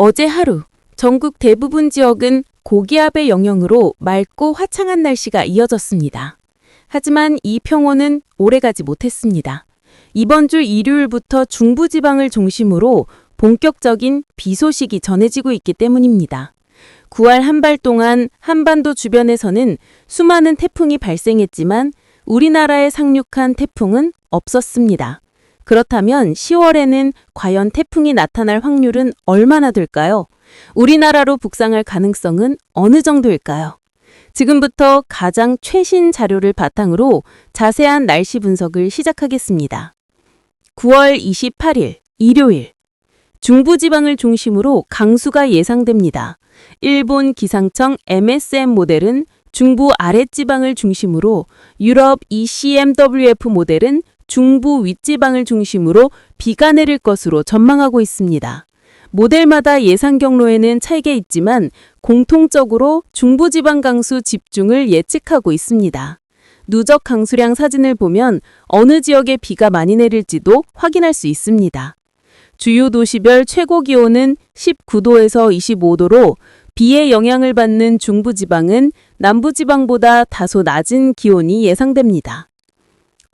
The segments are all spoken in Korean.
어제 하루 전국 대부분 지역은 고기압의 영향으로 맑고 화창한 날씨가 이어졌습니다. 하지만 이 평원은 오래가지 못했습니다. 이번 주 일요일부터 중부지방을 중심으로 본격적인 비 소식이 전해지고 있기 때문입니다. 9월 한달 동안 한반도 주변에서는 수많은 태풍이 발생했지만 우리나라에 상륙한 태풍은 없었습니다. 그렇다면 10월에는 과연 태풍이 나타날 확률은 얼마나 될까요? 우리나라로 북상할 가능성은 어느 정도일까요? 지금부터 가장 최신 자료를 바탕으로 자세한 날씨 분석을 시작하겠습니다. 9월 28일 일요일 중부지방을 중심으로 강수가 예상됩니다. 일본 기상청 MSM 모델은 중부 아랫지방을 중심으로 유럽 ECMWF 모델은 중부 윗지방을 중심으로 비가 내릴 것으로 전망하고 있습니다. 모델마다 예상 경로에는 차이가 있지만 공통적으로 중부지방 강수 집중을 예측하고 있습니다. 누적 강수량 사진을 보면 어느 지역에 비가 많이 내릴지도 확인할 수 있습니다. 주요 도시별 최고 기온은 19도에서 25도로 비의 영향을 받는 중부지방은 남부지방보다 다소 낮은 기온이 예상됩니다.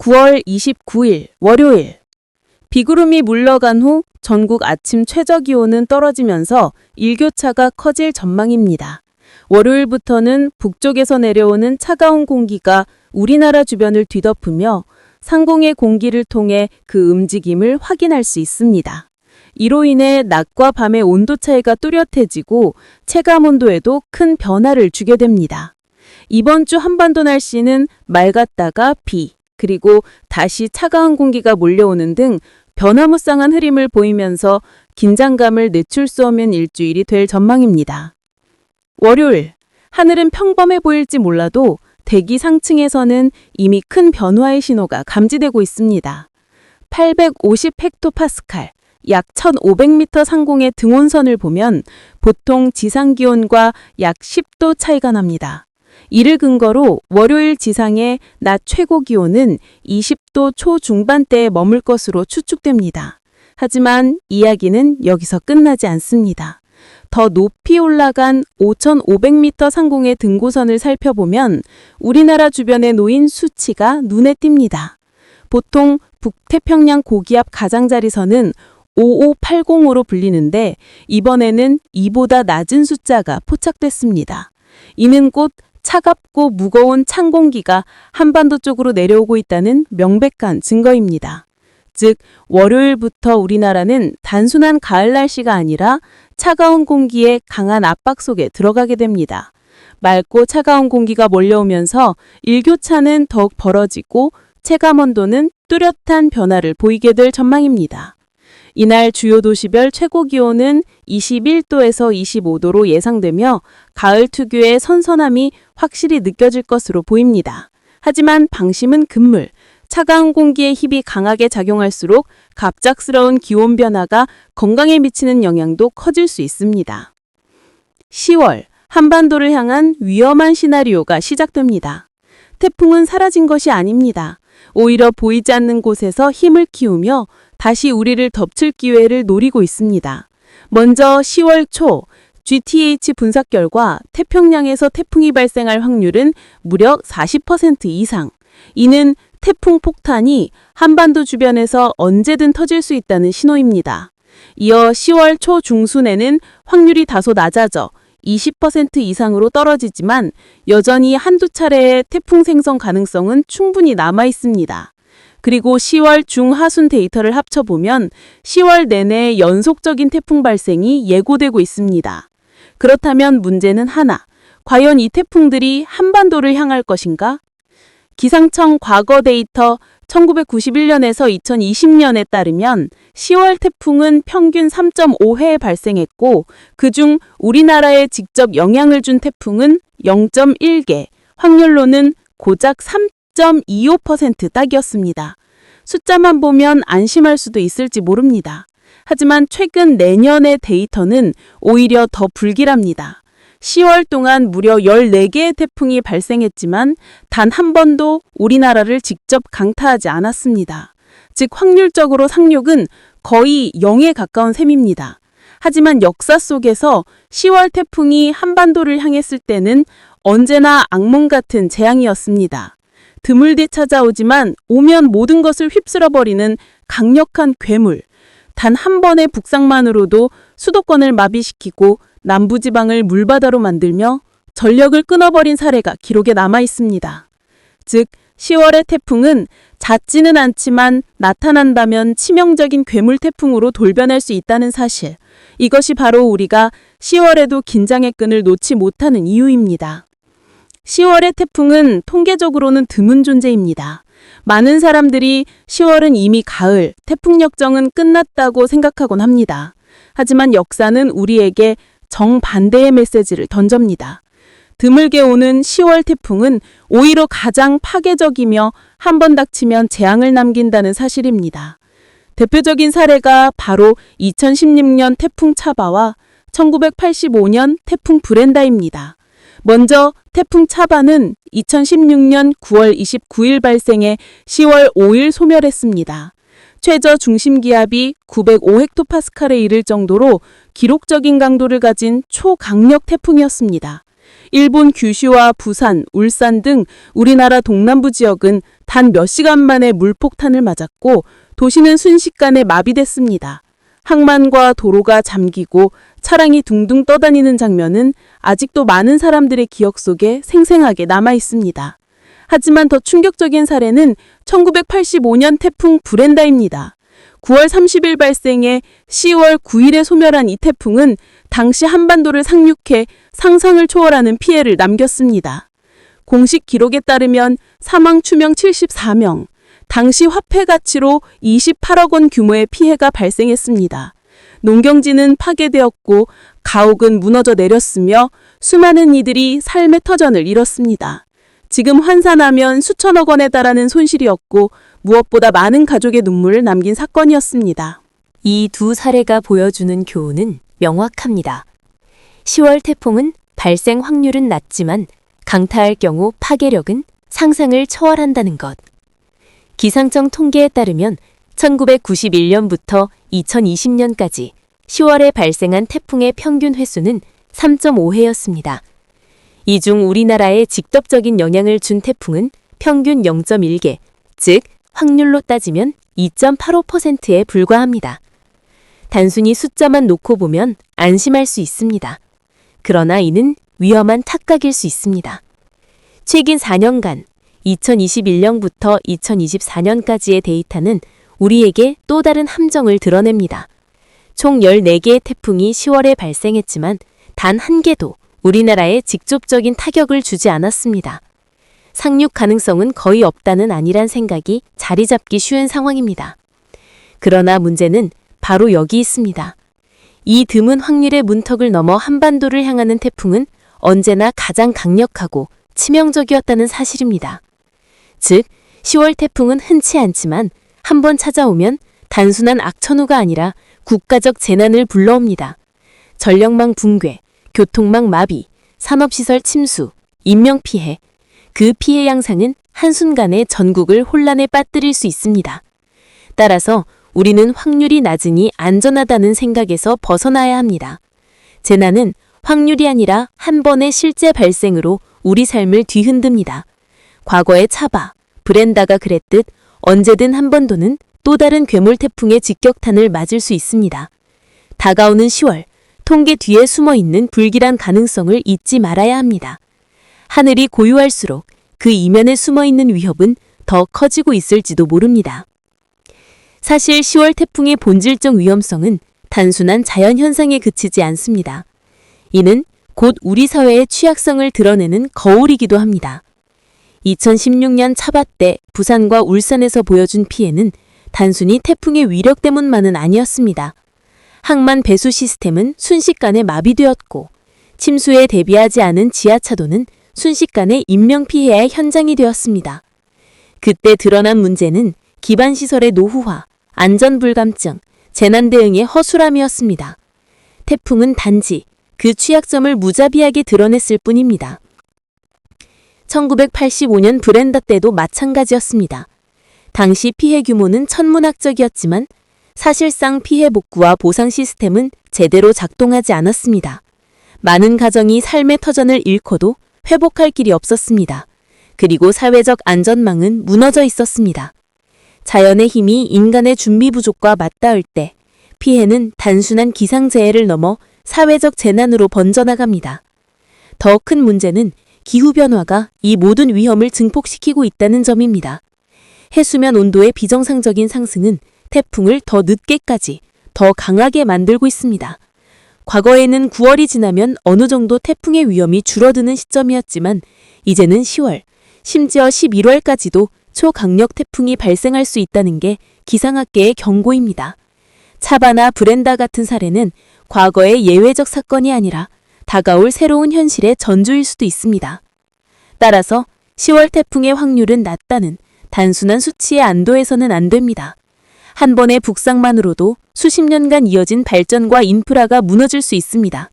9월 29일 월요일 비구름이 물러간 후 전국 아침 최저 기온은 떨어지면서 일교차가 커질 전망입니다. 월요일부터는 북쪽에서 내려오는 차가운 공기가 우리나라 주변을 뒤덮으며 상공의 공기를 통해 그 움직임을 확인할 수 있습니다. 이로 인해 낮과 밤의 온도 차이가 뚜렷해지고 체감 온도에도 큰 변화를 주게 됩니다. 이번 주 한반도 날씨는 맑았다가 비, 그리고 다시 차가운 공기가 몰려오는 등 변화무쌍한 흐름을 보이면서 긴장감을 늦출 수 없는 일주일이 될 전망입니다. 월요일, 하늘은 평범해 보일지 몰라도 대기 상층에서는 이미 큰 변화의 신호가 감지되고 있습니다. 850 헥토파스칼, 약 1500m 상공의 등온선을 보면 보통 지상 기온과 약 10도 차이가 납니다. 이를 근거로 월요일 지상의 낮 최고 기온은 20도 초중반대에 머물 것으로 추측됩니다. 하지만 이야기는 여기서 끝나지 않습니다. 더 높이 올라간 5,500m 상공의 등고선을 살펴보면 우리나라 주변에 놓인 수치가 눈에 띕니다. 보통 북태평양 고기압 가장자리선은 5580으로 불리는데 이번에는 이보다 낮은 숫자가 포착됐습니다. 이는 곧 차갑고 무거운 찬 공기가 한반도 쪽으로 내려오고 있다는 명백한 증거입니다. 즉, 월요일부터 우리나라는 단순한 가을 날씨가 아니라 차가운 공기의 강한 압박 속에 들어가게 됩니다. 맑고 차가운 공기가 몰려오면서 일교차는 더욱 벌어지고 체감 온도는 뚜렷한 변화를 보이게 될 전망입니다. 이날 주요 도시별 최고 기온은 21도에서 25도로 예상되며 가을 특유의 선선함이 확실히 느껴질 것으로 보입니다. 하지만 방심은 금물. 차가운 공기의 힙이 강하게 작용할수록 갑작스러운 기온 변화가 건강에 미치는 영향도 커질 수 있습니다. 10월 한반도를 향한 위험한 시나리오가 시작됩니다. 태풍은 사라진 것이 아닙니다. 오히려 보이지 않는 곳에서 힘을 키우며 다시 우리를 덮칠 기회를 노리고 있습니다. 먼저 10월 초 GTH 분석 결과 태평양에서 태풍이 발생할 확률은 무려 40% 이상. 이는 태풍 폭탄이 한반도 주변에서 언제든 터질 수 있다는 신호입니다. 이어 10월 초 중순에는 확률이 다소 낮아져 20% 이상으로 떨어지지만 여전히 한두 차례의 태풍 생성 가능성은 충분히 남아 있습니다. 그리고 10월 중하순 데이터를 합쳐보면 10월 내내 연속적인 태풍 발생이 예고되고 있습니다. 그렇다면 문제는 하나. 과연 이 태풍들이 한반도를 향할 것인가? 기상청 과거 데이터 1991년에서 2020년에 따르면 10월 태풍은 평균 3.5회 발생했고 그중 우리나라에 직접 영향을 준 태풍은 0.1개, 확률로는 고작 3.25% 딱이었습니다. 숫자만 보면 안심할 수도 있을지 모릅니다. 하지만 최근 내년의 데이터는 오히려 더 불길합니다. 10월 동안 무려 14개의 태풍이 발생했지만 단 한 번도 우리나라를 직접 강타하지 않았습니다. 즉 확률적으로 상륙은 거의 0에 가까운 셈입니다. 하지만 역사 속에서 10월 태풍이 한반도를 향했을 때는 언제나 악몽 같은 재앙이었습니다. 드물디 찾아오지만 오면 모든 것을 휩쓸어버리는 강력한 괴물. 단 한 번의 북상만으로도 수도권을 마비시키고 남부지방을 물바다로 만들며 전력을 끊어버린 사례가 기록에 남아 있습니다. 즉, 10월의 태풍은 잦지는 않지만 나타난다면 치명적인 괴물 태풍으로 돌변할 수 있다는 사실. 이것이 바로 우리가 10월에도 긴장의 끈을 놓지 못하는 이유입니다. 10월의 태풍은 통계적으로는 드문 존재입니다. 많은 사람들이 10월은 이미 가을, 태풍 역정은 끝났다고 생각하곤 합니다. 하지만 역사는 우리에게 정반대의 메시지를 던집니다. 드물게 오는 10월 태풍은 오히려 가장 파괴적이며 한 번 닥치면 재앙을 남긴다는 사실입니다. 대표적인 사례가 바로 2016년 태풍 차바와 1985년 태풍 브렌다입니다. 먼저 태풍 차바는 2016년 9월 29일 발생해 10월 5일 소멸했습니다. 최저 중심 기압이 905헥토파스칼에 이를 정도로 기록적인 강도를 가진 초강력 태풍이었습니다. 일본 규슈와 부산, 울산 등 우리나라 동남부 지역은 단 몇 시간 만에 물폭탄을 맞았고 도시는 순식간에 마비됐습니다. 항만과 도로가 잠기고 차량이 둥둥 떠다니는 장면은 아직도 많은 사람들의 기억 속에 생생하게 남아 있습니다. 하지만 더 충격적인 사례는 1985년 태풍 브렌다입니다. 9월 30일 발생해 10월 9일에 소멸한 이 태풍은 당시 한반도를 상륙해 상상을 초월하는 피해를 남겼습니다. 공식 기록에 따르면 사망 추명 74명, 당시 화폐 가치로 28억 원 규모의 피해가 발생했습니다. 농경지는 파괴되었고 가옥은 무너져 내렸으며 수많은 이들이 삶의 터전을 잃었습니다. 지금 환산하면 수천억 원에 달하는 손실이었고 무엇보다 많은 가족의 눈물을 남긴 사건이었습니다. 이 두 사례가 보여주는 교훈은 명확합니다. 10월 태풍은 발생 확률은 낮지만 강타할 경우 파괴력은 상상을 초월한다는 것. 기상청 통계에 따르면 1991년부터 2020년까지 10월에 발생한 태풍의 평균 횟수는 3.5회였습니다. 이 중 우리나라에 직접적인 영향을 준 태풍은 평균 0.1개, 즉 확률로 따지면 2.85%에 불과합니다. 단순히 숫자만 놓고 보면 안심할 수 있습니다. 그러나 이는 위험한 착각일 수 있습니다. 최근 4년간 2021년부터 2024년까지의 데이터는 우리에게 또 다른 함정을 드러냅니다. 총 14개의 태풍이 10월에 발생했지만 단 한 개도 우리나라에 직접적인 타격을 주지 않았습니다. 상륙 가능성은 거의 없다는 아니란 생각이 자리 잡기 쉬운 상황입니다. 그러나 문제는 바로 여기 있습니다. 이 드문 확률의 문턱을 넘어 한반도를 향하는 태풍은 언제나 가장 강력하고 치명적이었다는 사실입니다. 즉, 10월 태풍은 흔치 않지만 한번 찾아오면 단순한 악천후가 아니라 국가적 재난을 불러옵니다. 전력망 붕괴, 교통망 마비, 산업시설 침수, 인명피해. 그 피해 양상은 한순간에 전국을 혼란에 빠뜨릴 수 있습니다. 따라서 우리는 확률이 낮으니 안전하다는 생각에서 벗어나야 합니다. 재난은 확률이 아니라 한 번의 실제 발생으로 우리 삶을 뒤흔듭니다. 과거의 차바, 브렌다가 그랬듯 언제든 한 번도는 또 다른 괴물 태풍의 직격탄을 맞을 수 있습니다. 다가오는 10월, 통계 뒤에 숨어 있는 불길한 가능성을 잊지 말아야 합니다. 하늘이 고요할수록 그 이면에 숨어 있는 위협은 더 커지고 있을지도 모릅니다. 사실 10월 태풍의 본질적 위험성은 단순한 자연현상에 그치지 않습니다. 이는 곧 우리 사회의 취약성을 드러내는 거울이기도 합니다. 2016년 차바 때 부산과 울산에서 보여준 피해는 단순히 태풍의 위력 때문만은 아니었습니다. 항만 배수 시스템은 순식간에 마비되었고 침수에 대비하지 않은 지하차도는 순식간에 인명피해의 현장이 되었습니다. 그때 드러난 문제는 기반시설의 노후화, 안전불감증, 재난 대응의 허술함이었습니다. 태풍은 단지 그 취약점을 무자비하게 드러냈을 뿐입니다. 1985년 브렌다 때도 마찬가지였습니다. 당시 피해 규모는 천문학적이었지만 사실상 피해 복구와 보상 시스템은 제대로 작동하지 않았습니다. 많은 가정이 삶의 터전을 잃고도 회복할 길이 없었습니다. 그리고 사회적 안전망은 무너져 있었습니다. 자연의 힘이 인간의 준비 부족과 맞닿을 때 피해는 단순한 기상재해를 넘어 사회적 재난으로 번져나갑니다. 더 큰 문제는 기후변화가 이 모든 위험을 증폭시키고 있다는 점입니다. 해수면 온도의 비정상적인 상승은 태풍을 더 늦게까지 더 강하게 만들고 있습니다. 과거에는 9월이 지나면 어느 정도 태풍의 위험이 줄어드는 시점이었지만 이제는 10월, 심지어 11월까지도 초강력 태풍이 발생할 수 있다는 게 기상학계의 경고입니다. 차바나 브렌다 같은 사례는 과거의 예외적 사건이 아니라 다가올 새로운 현실의 전조일 수도 있습니다. 따라서 10월 태풍의 확률은 낮다는 단순한 수치에 안도해서는 안 됩니다. 한 번의 북상만으로도 수십 년간 이어진 발전과 인프라가 무너질 수 있습니다.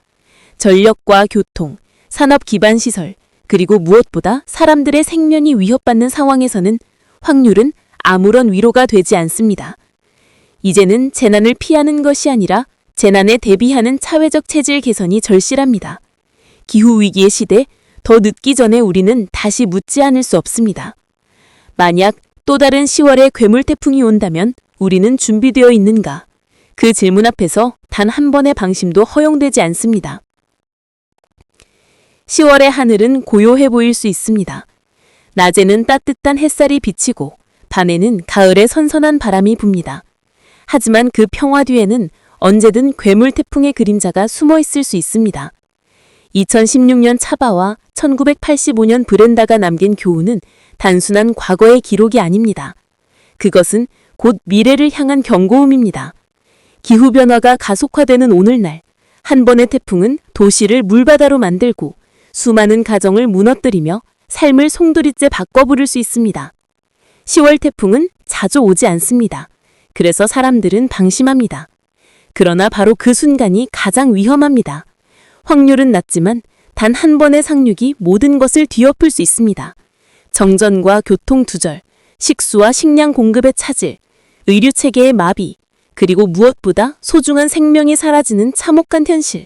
전력과 교통, 산업 기반 시설, 그리고 무엇보다 사람들의 생명이 위협받는 상황에서는 확률은 아무런 위로가 되지 않습니다. 이제는 재난을 피하는 것이 아니라 재난에 대비하는 사회적 체질 개선이 절실합니다. 기후위기의 시대, 더 늦기 전에 우리는 다시 묻지 않을 수 없습니다. 만약 또 다른 10월에 괴물 태풍이 온다면 우리는 준비되어 있는가? 그 질문 앞에서 단 한 번의 방심도 허용되지 않습니다. 10월의 하늘은 고요해 보일 수 있습니다. 낮에는 따뜻한 햇살이 비치고 밤에는 가을의 선선한 바람이 붑니다. 하지만 그 평화 뒤에는 언제든 괴물 태풍의 그림자가 숨어 있을 수 있습니다. 2016년 차바와 1985년 브렌다가 남긴 교훈은 단순한 과거의 기록이 아닙니다. 그것은 곧 미래를 향한 경고음입니다. 기후변화가 가속화되는 오늘날, 한 번의 태풍은 도시를 물바다로 만들고 수많은 가정을 무너뜨리며 삶을 송두리째 바꿔 부를 수 있습니다. 10월 태풍은 자주 오지 않습니다. 그래서 사람들은 방심합니다. 그러나 바로 그 순간이 가장 위험합니다. 확률은 낮지만 단 한 번의 상륙이 모든 것을 뒤엎을 수 있습니다. 정전과 교통 두절, 식수와 식량 공급의 차질, 의료 체계의 마비, 그리고 무엇보다 소중한 생명이 사라지는 참혹한 현실.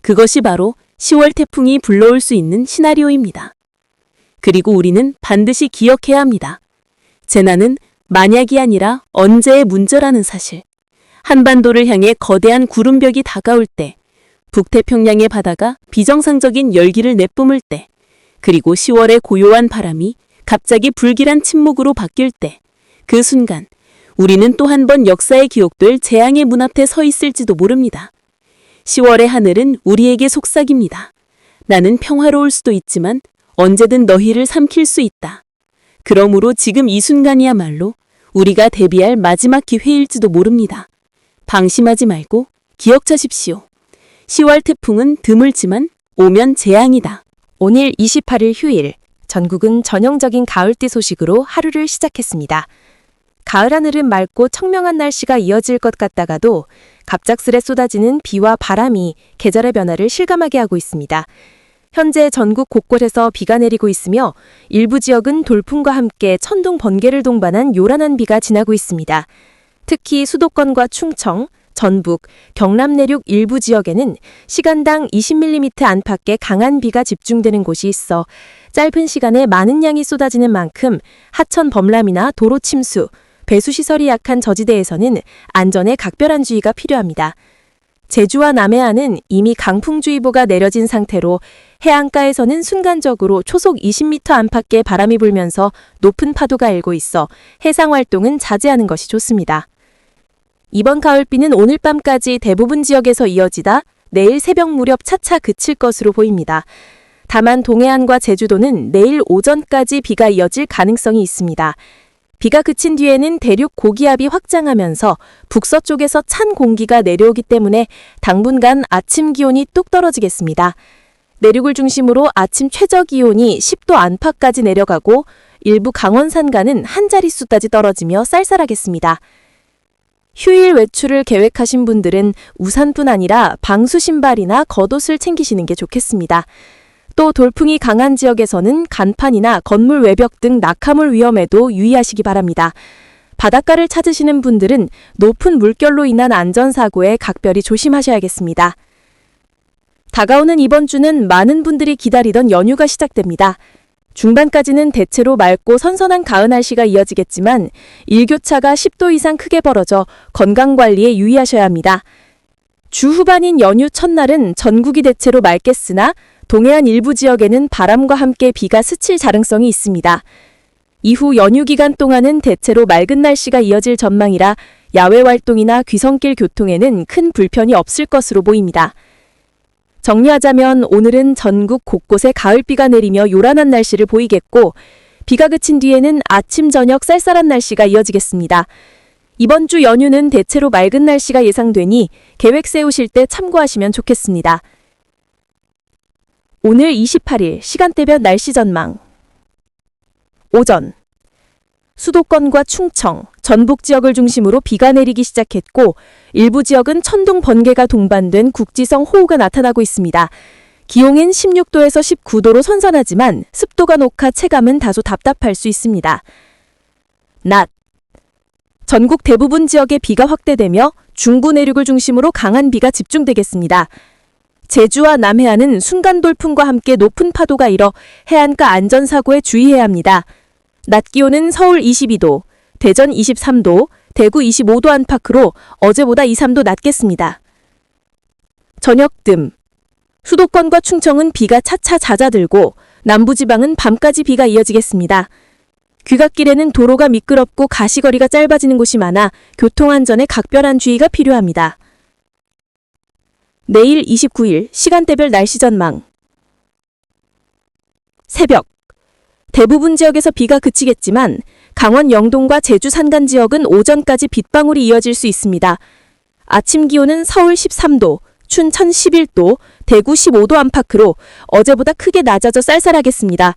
그것이 바로 10월 태풍이 불러올 수 있는 시나리오입니다. 그리고 우리는 반드시 기억해야 합니다. 재난은 만약이 아니라 언제의 문제라는 사실. 한반도를 향해 거대한 구름벽이 다가올 때, 북태평양의 바다가 비정상적인 열기를 내뿜을 때, 그리고 10월의 고요한 바람이 갑자기 불길한 침묵으로 바뀔 때, 그 순간 우리는 또 한 번 역사에 기록될 재앙의 문 앞에 서 있을지도 모릅니다. 10월의 하늘은 우리에게 속삭입니다. 나는 평화로울 수도 있지만 언제든 너희를 삼킬 수 있다. 그러므로 지금 이 순간이야말로 우리가 대비할 마지막 기회일지도 모릅니다. 방심하지 말고 기억하십시오. 10월 태풍은 드물지만 오면 재앙이다. 오늘 28일 휴일, 전국은 전형적인 가을띠 소식으로 하루를 시작했습니다. 가을 하늘은 맑고 청명한 날씨가 이어질 것 같다가도 갑작스레 쏟아지는 비와 바람이 계절의 변화를 실감하게 하고 있습니다. 현재 전국 곳곳에서 비가 내리고 있으며 일부 지역은 돌풍과 함께 천둥 번개를 동반한 요란한 비가 지나고 있습니다. 특히 수도권과 충청, 전북, 경남 내륙 일부 지역에는 시간당 20mm 안팎의 강한 비가 집중되는 곳이 있어 짧은 시간에 많은 양이 쏟아지는 만큼 하천 범람이나 도로 침수, 배수 시설이 약한 저지대에서는 안전에 각별한 주의가 필요합니다. 제주와 남해안은 이미 강풍주의보가 내려진 상태로 해안가에서는 순간적으로 초속 20m 안팎의 바람이 불면서 높은 파도가 일고 있어 해상 활동은 자제하는 것이 좋습니다. 이번 가을비는 오늘 밤까지 대부분 지역에서 이어지다 내일 새벽 무렵 차차 그칠 것으로 보입니다. 다만 동해안과 제주도는 내일 오전까지 비가 이어질 가능성이 있습니다. 비가 그친 뒤에는 대륙 고기압이 확장하면서 북서쪽에서 찬 공기가 내려오기 때문에 당분간 아침 기온이 뚝 떨어지겠습니다. 내륙을 중심으로 아침 최저 기온이 10도 안팎까지 내려가고 일부 강원 산간은 한 자릿수까지 떨어지며 쌀쌀하겠습니다. 휴일 외출을 계획하신 분들은 우산뿐 아니라 방수 신발이나 겉옷을 챙기시는 게 좋겠습니다. 또 돌풍이 강한 지역에서는 간판이나 건물 외벽 등 낙하물 위험에도 유의하시기 바랍니다. 바닷가를 찾으시는 분들은 높은 물결로 인한 안전사고에 각별히 조심하셔야겠습니다. 다가오는 이번 주는 많은 분들이 기다리던 연휴가 시작됩니다. 중반까지는 대체로 맑고 선선한 가을 날씨가 이어지겠지만 일교차가 10도 이상 크게 벌어져 건강 관리에 유의하셔야 합니다. 주 후반인 연휴 첫날은 전국이 대체로 맑겠으나 동해안 일부 지역에는 바람과 함께 비가 스칠 가능성이 있습니다. 이후 연휴 기간 동안은 대체로 맑은 날씨가 이어질 전망이라 야외 활동이나 귀성길 교통에는 큰 불편이 없을 것으로 보입니다. 정리하자면 오늘은 전국 곳곳에 가을비가 내리며 요란한 날씨를 보이겠고 비가 그친 뒤에는 아침 저녁 쌀쌀한 날씨가 이어지겠습니다. 이번 주 연휴는 대체로 맑은 날씨가 예상되니 계획 세우실 때 참고하시면 좋겠습니다. 오늘 28일 시간대별 날씨 전망. 오전. 수도권과 충청, 전북 지역을 중심으로 비가 내리기 시작했고 일부 지역은 천둥 번개가 동반된 국지성 호우가 나타나고 있습니다. 기온은 16도에서 19도로 선선하지만 습도가 높아 체감은 다소 답답할 수 있습니다. 낮. 전국 대부분 지역에 비가 확대되며 중부 내륙을 중심으로 강한 비가 집중되겠습니다. 제주와 남해안은 순간 돌풍과 함께 높은 파도가 일어 해안가 안전사고에 주의해야 합니다. 낮 기온은 서울 22도, 대전 23도, 대구 25도 안팎으로 어제보다 2, 3도 낮겠습니다. 저녁 뜸. 수도권과 충청은 비가 차차 잦아들고 남부지방은 밤까지 비가 이어지겠습니다. 귀갓길에는 도로가 미끄럽고 가시거리가 짧아지는 곳이 많아 교통안전에 각별한 주의가 필요합니다. 내일 29일 시간대별 날씨 전망. 새벽. 대부분 지역에서 비가 그치겠지만 강원 영동과 제주 산간 지역은 오전까지 빗방울이 이어질 수 있습니다. 아침 기온은 서울 13도, 춘천 11도, 대구 15도 안팎으로 어제보다 크게 낮아져 쌀쌀하겠습니다.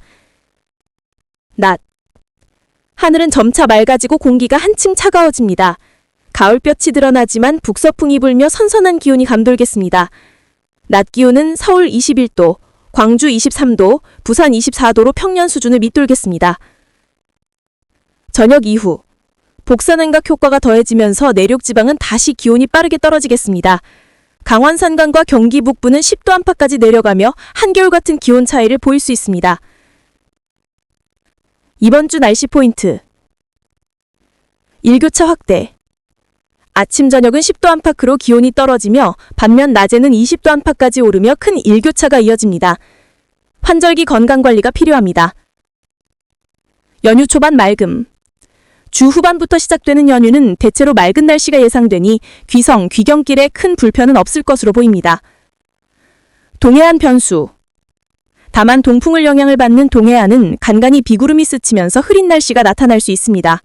낮. 하늘은 점차 맑아지고 공기가 한층 차가워집니다. 가을볕이 드러나지만 북서풍이 불며 선선한 기온이 감돌겠습니다. 낮 기온은 서울 21도, 광주 23도, 부산 24도로 평년 수준을 밑돌겠습니다. 저녁 이후 복사능각 효과가 더해지면서 내륙 지방은 다시 기온이 빠르게 떨어지겠습니다. 강원 산간과 경기 북부는 10도 안팎까지 내려가며 한겨울 같은 기온 차이를 보일 수 있습니다. 이번 주 날씨 포인트. 일교차 확대. 아침 저녁은 10도 안팎으로 기온이 떨어지며 반면 낮에는 20도 안팎까지 오르며 큰 일교차가 이어집니다. 환절기 건강 관리가 필요합니다. 연휴 초반 맑음. 주 후반부터 시작되는 연휴는 대체로 맑은 날씨가 예상되니 귀성, 귀경길에 큰 불편은 없을 것으로 보입니다. 동해안 변수. 다만 동풍을 영향을 받는 동해안은 간간히 비구름이 스치면서 흐린 날씨가 나타날 수 있습니다.